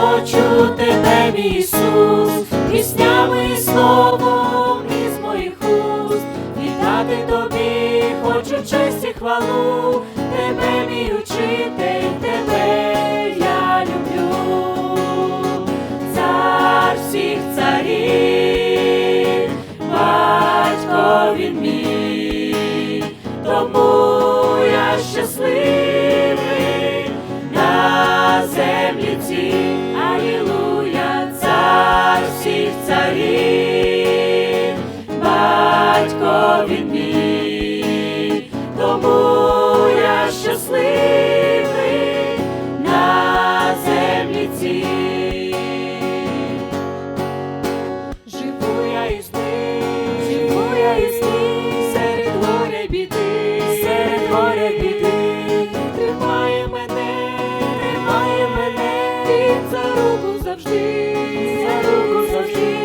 Хочу тебе, мій Ісус, піснями і словом із моїх уст, віддати тобі хочу честь і хвалу, тебе, мій учитель, батько він мій, тому я щасливий на землі цій. Живу я із ним, живу я із ним, серед горя біди, серед горя біди, тримає мене, тримає мене, він за руку завжди, за руку завжди,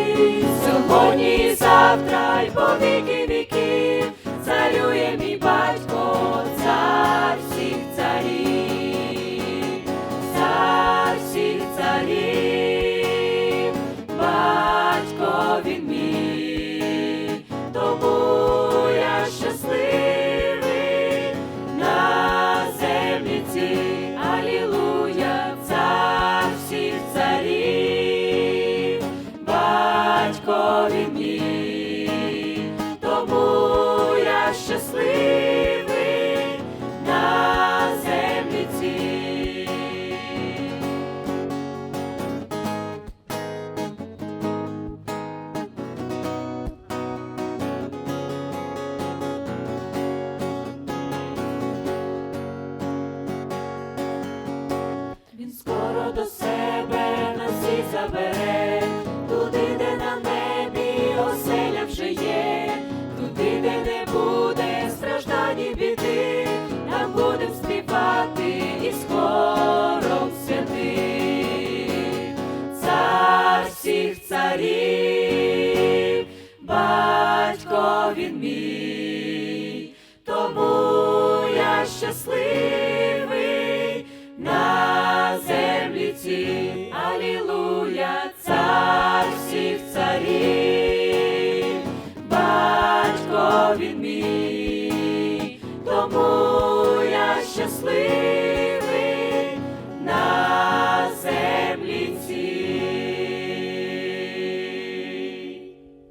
сьогодні завтра, по віки віків, царює мій батько, цар всіх царів, цар всіх царів, батько він мій, тому я щасливий на землі цій, Алілуя, цар всіх царів, батько він мій, наперед, туди, де на небі, оселя вже є, туди, де не буде страждань і біди, там будем співати і скоро святи, цар всіх царів, батько він мій.